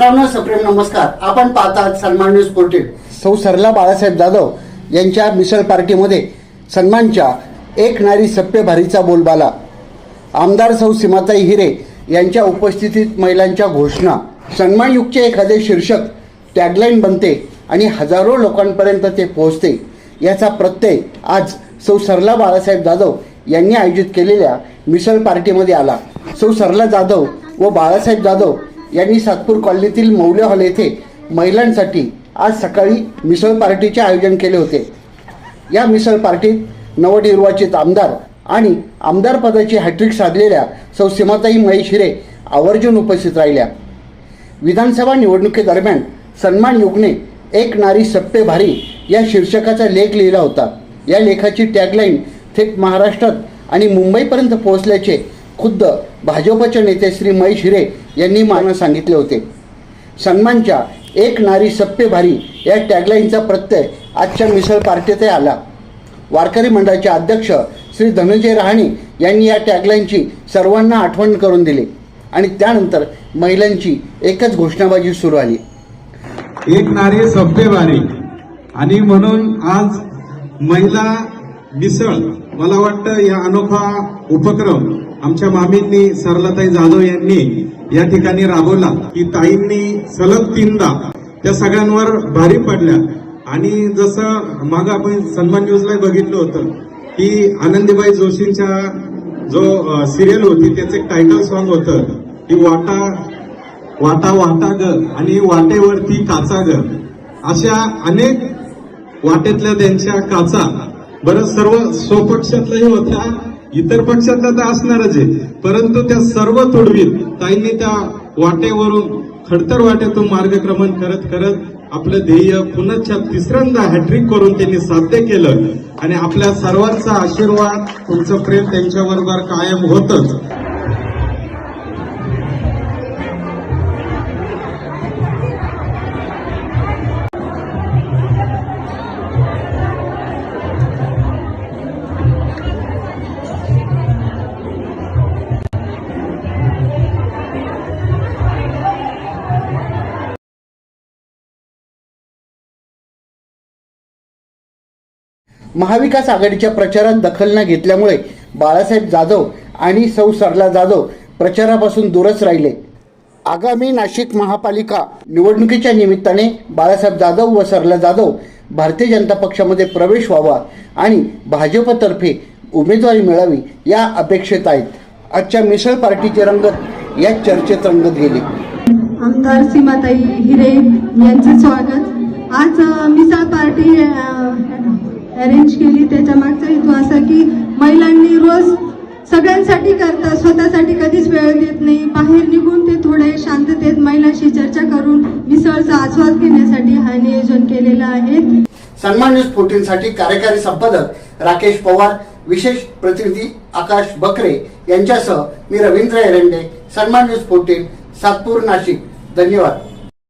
मित्रांनो सप्रेम नमस्कार. आपण पाहतात सन्मान न्यूज फोर्टीन सौ सरला बाळासाहेब जाधव यांच्या मिसळ पार्टीमध्ये सन्मानच्या एक नारी सप्य भारीचा बोलबाला. आमदार सौ सीमाताई हिरे यांच्या उपस्थितीत महिलांच्या घोषणा. सन्मानयुक्तचे एखादे शीर्षक टॅगलाईन बनते आणि हजारो लोकांपर्यंत ते पोहोचते. याचा प्रत्यय आज सौ सरला बाळासाहेब जाधव यांनी आयोजित केलेल्या मिसळ पार्टीमध्ये आला. सौ सरला जाधव व बाळासाहेब जाधव यांनी सातपूर कॉलनीतील मौल्य हॉल येथे महिलांसाठी आज सकाळी मिसळ पार्टीचे आयोजन केले होते. या मिसळ पार्टीत नवनिर्वाचित आमदार आणि आमदार पदाची हॅट्रिक साधलेल्या सौ सीमाताई महेश हिरे आवर्जून उपस्थित राहिल्या. विधानसभा निवडणुकीदरम्यान सन्मान युगने एक नारी सप्पे भारी या शीर्षकाचा लेख लिहिला होता. या लेखाची टॅगलाईन थेट महाराष्ट्रात आणि मुंबईपर्यंत पोहोचल्याचे खुद्द भाजपचे नेते श्री महेश हिरे यांनी मला सांगितले होते. सन्मानच्या एक नारी सप्पे भारी या टॅगलाईनचा प्रत्यय आजच्या मिसळ पार्टीतही आला. वारकरी मंडळाचे अध्यक्ष श्री धनंजय रहाणे यांनी या टॅगलाईनची सर्वांना आठवण करून दिली आणि त्यानंतर महिलांची एकच घोषणाबाजी सुरू आली एक नारी सभ्यवारी आणि म्हणून आज महिला मिसळ. मला वाटतं या अनोखा उपक्रम आमच्या मामींनी सरलाताई जाधव यांनी या ठिकाणी राबवला. की ताईंनी सलग तीनदा त्या सगळ्यांवर भारी पडल्या. आणि जसं माग आपण सन्मान न्यूजला बघितलं होतं की आनंदीबाई जोशींच्या जो सिरियल होती त्याचं एक टायटल सॉन्ग होतं की वाटा वाटा वाटा ग आणि वाटेवरती काचा ग. अशा अनेक वाटेतल्या त्यांच्या काचा बरं सर्व स्वपक्षातल्याही होत्या इतर पक्षातल्या तर असणारच आहे. परंतु त्या सर्व तुडवीत ताईंनी त्या वाटेवरून खडतर वाटेतून मार्गक्रमण करत करत आपलं ध्येय पुन्हा तिसऱ्यांदा हॅट्रिक करून त्यांनी साध्य केलं. आणि आपल्या सर्वांचा आशीर्वाद तुमचं प्रेम त्यांच्याबरोबर कायम होतच. महाविकास आघाडीच्या प्रचारात दखल न घेतल्यामुळे बाळासाहेब जाधव आणि सौ सरला जाधव प्रचारापासून दूरच राहिले. आगामी नाशिक महापालिका निवडणुकीच्या निमित्ताने बाळासाहेब जाधव व सरला जाधव भारतीय जनता पक्षामध्ये प्रवेश व्हावा आणि भाजपतर्फे उमेदवारी मिळावी या अपेक्षेत आहेत. आजच्या मिसळ पार्टीचे रंगत या चर्चेत रंगत गेली. आमदार सीमाताई हिरे यांचे स्वागत. आज मिसळ पार्टी अरेंज केली. त्याच्या मागचा हेतू असा की महिलांनी रोज सगळ्यांसाठी करतात. स्वतःसाठी कधीच वेळ देत नाही. बाहेर निघून ते थोडे शांततेत महिलांशी चर्चा करून मिसळचा आस्वाद घेण्यासाठी हा नियोजन केलेलं आहे. सन्मान न्यूज फोर्टीन साठी कार्यकारी संपादक राकेश पवार विशेष प्रतिनिधी आकाश बकरे यांच्यासह मी रवींद्र एरंडे. सन्मान न्यूज फोर्टीन सातपूर नाशिक. धन्यवाद.